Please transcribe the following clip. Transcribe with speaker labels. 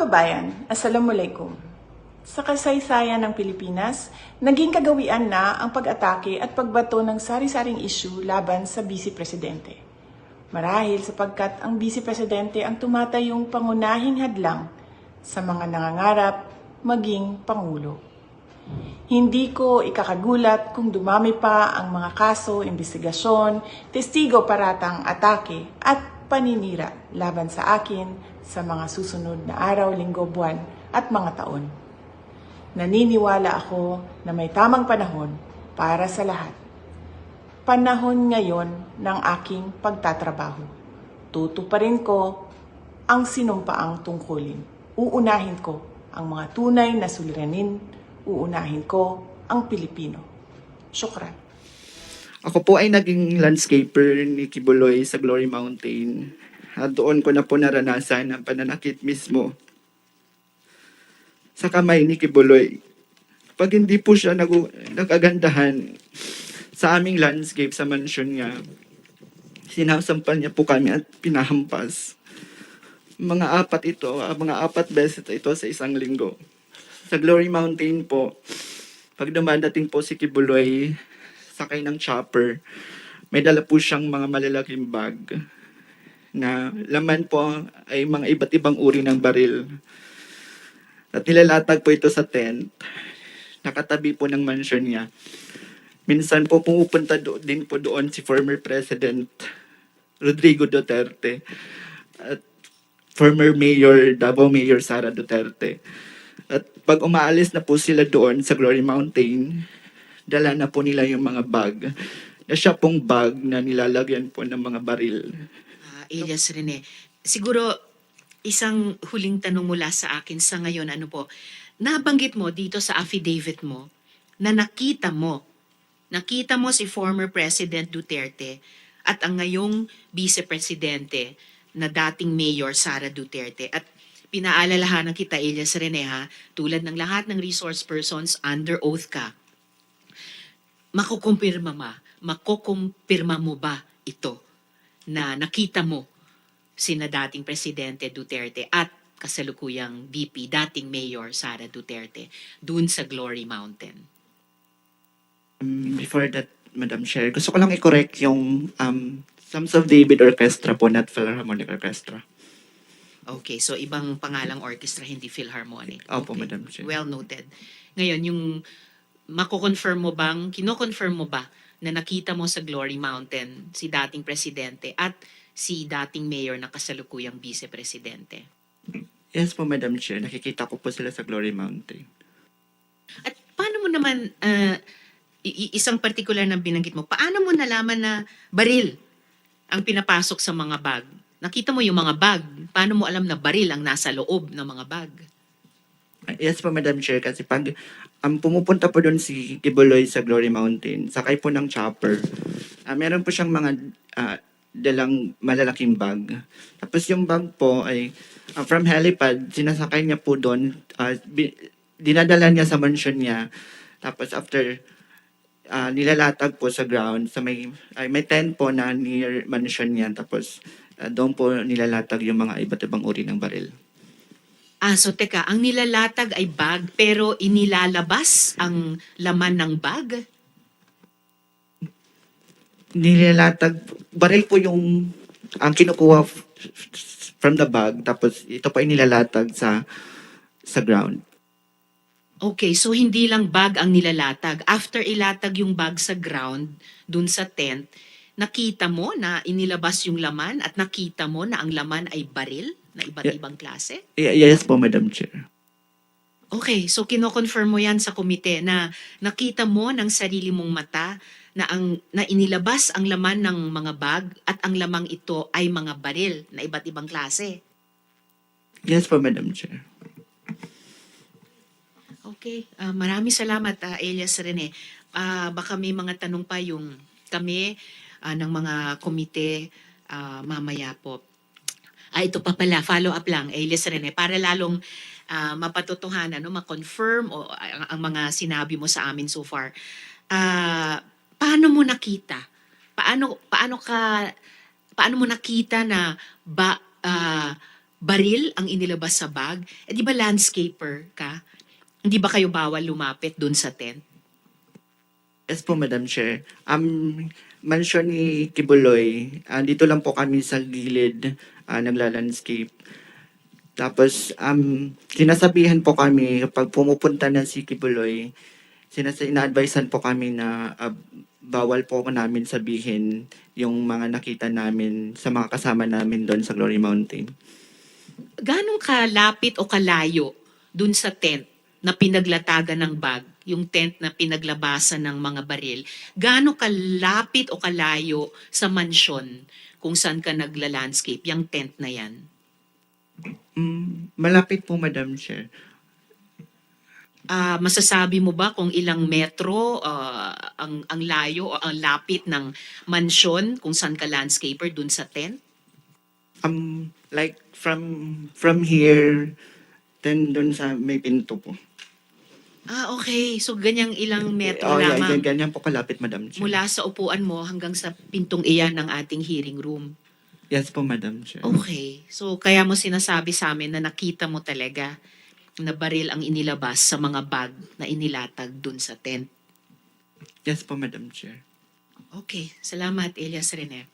Speaker 1: kababayan, Assalamualaikum. Sa kasaysayan ng Pilipinas, naging kagawian na ang pag-atake at pagbato ng sari-saring issue laban sa Vice Presidente. Marahil sapagkat ang Vice Presidente ang tumatayong pangunahing hadlang sa mga nangangarap maging Pangulo. Hindi ko ikakagulat kung dumami pa ang mga kaso, investigasyon, testigo paratang atake at paninira laban sa akin sa mga susunod na araw, linggo, buwan at mga taon. Naniniwala ako na may tamang panahon para sa lahat. Panahon ngayon ng aking pagtatrabaho. Tutuparin ko ang sinumpaang tungkulin. Uunahin ko ang mga tunay na suliranin. Uunahin ko ang Pilipino. Syukran.
Speaker 2: Ako po ay naging landscaper ni Kibuloy sa Glory Mountain. At doon ko na po naranasan ang pananakit mismo sa kamay ni Kibuloy. Pag hindi po siya nag nagagandahan sa aming landscape sa mansyon niya, sinasampal niya po kami at pinahampas. Mga apat ito, ah, mga apat beses ito sa isang linggo. Sa Glory Mountain po, pag dumadating po si Kibuloy, sakay ng chopper, may dala po siyang mga malalaking bag na laman po ay mga iba't ibang uri ng baril. At nilalatag po ito sa tent. Nakatabi po ng mansion niya. Minsan po pumupunta do, din po doon si former President Rodrigo Duterte at former Mayor, Davao Mayor Sara Duterte. At pag umaalis na po sila doon sa Glory Mountain, dala na po nila yung mga bag. Na siya pong bag na nilalagyan po ng mga baril.
Speaker 3: Elias Rene, siguro isang huling tanong mula sa akin sa ngayon, ano po, nabanggit mo dito sa affidavit mo na nakita mo, nakita mo si former President Duterte at ang ngayong Vice Presidente na dating Mayor Sara Duterte. At pinaalalahanan kita, Elias Rene, ha, tulad ng lahat ng resource persons under oath ka, makukumpirma ma, makukumpirma mo ba ito na nakita mo sina dating Presidente Duterte at kasalukuyang VP, dating Mayor Sara Duterte, dun sa Glory Mountain?
Speaker 2: Um, before that, Madam Chair, gusto ko lang i-correct yung um, Sons of David Orchestra po, not Philharmonic Orchestra.
Speaker 3: Okay, so ibang pangalang orchestra, hindi Philharmonic.
Speaker 2: Opo,
Speaker 3: Okay.
Speaker 2: Madam Chair.
Speaker 3: Well noted. Ngayon, yung mako-confirm mo bang, kino-confirm mo ba na nakita mo sa Glory Mountain si dating presidente at si dating mayor na kasalukuyang vice presidente?
Speaker 2: Yes po, Madam Chair. Nakikita ko po sila sa Glory Mountain.
Speaker 3: At paano mo naman, i- isang particular na binanggit mo, paano mo nalaman na baril ang pinapasok sa mga bag? Nakita mo yung mga bag, paano mo alam na baril ang nasa loob ng mga bag?
Speaker 2: Yes po, Madam Chair, kasi pag ang pumupunta po doon si Kibuloy sa Glory Mountain, sakay po ng chopper, ah, meron po siyang mga ah, dalang malalaking bag. Tapos yung bag po ay ah, from helipad, sinasakay niya po doon, bi- dinadala niya sa mansion niya. Tapos after ah, nilalatag po sa ground, sa may, ay, may tent po na near mansion niya. Tapos ah, doon po nilalatag yung mga iba't ibang uri ng baril.
Speaker 3: Ah, so teka, ang nilalatag ay bag pero inilalabas ang laman ng bag?
Speaker 2: nilalatag, baril po yung ang kinukuha from the bag, tapos ito pa yung nilalatag sa sa ground.
Speaker 3: Okay, so hindi lang bag ang nilalatag. After ilatag yung bag sa ground, dun sa tent, nakita mo na inilabas yung laman at nakita mo na ang laman ay baril na iba't
Speaker 2: Yeah.
Speaker 3: ibang klase?
Speaker 2: Y- yes po, Madam Chair.
Speaker 3: Okay, so kino-confirm mo yan sa komite na nakita mo ng sarili mong mata na ang na inilabas ang laman ng mga bag at ang lamang ito ay mga baril na iba't ibang klase.
Speaker 2: Yes po, Madam Chair.
Speaker 3: Okay, ah, maraming salamat ah, Elias Rene. Ah, baka may mga tanong pa yung kami ah, ng mga komite ah, mamaya po. Ah, ito pa pala, follow up lang, Elias Rene, para lalong ah, mapatotohanan, no, ma-confirm o ang, ang mga sinabi mo sa amin so far. Ah, paano mo nakita? Paano paano ka paano mo nakita na ba ah, baril ang inilabas sa bag. Eh di ba landscaper ka? Hindi ba kayo bawal lumapit dun sa tent?
Speaker 2: Yes po, Madam Chair. Um, mansion ni Kibuloy, ah, dito lang po kami sa gilid uh, nagla-landscape. Tapos, um, sinasabihan po kami, pag pumupunta na si Kibuloy, sinas ina-advisean po kami na ah, bawal po namin sabihin yung mga nakita namin sa mga kasama namin doon sa Glory Mountain.
Speaker 3: Ganong kalapit o kalayo dun sa tent na pinaglatagan ng bag, yung tent na pinaglabasan ng mga baril, gaano kalapit o kalayo sa mansyon kung saan ka nagla-landscape, yung tent na yan?
Speaker 2: Mm, malapit po, Madam Chair.
Speaker 3: Ah, masasabi mo ba kung ilang metro ah, ang ang layo o ang lapit ng mansyon kung saan ka landscaper dun sa tent?
Speaker 2: Um, like, from from here, then doon sa may pinto po.
Speaker 3: Ah, okay. So ganyang ilang metro
Speaker 2: Oh, yeah,
Speaker 3: lamang
Speaker 2: ganyan po kalapit, Madam Chair.
Speaker 3: mula sa upuan mo hanggang sa pintong iyan ng ating hearing room.
Speaker 2: Yes po, Madam Chair.
Speaker 3: Okay. So kaya mo sinasabi sa amin na nakita mo talaga na baril ang inilabas sa mga bag na inilatag dun sa tent.
Speaker 2: Yes po, Madam Chair.
Speaker 3: Okay. Salamat, Elias Rene.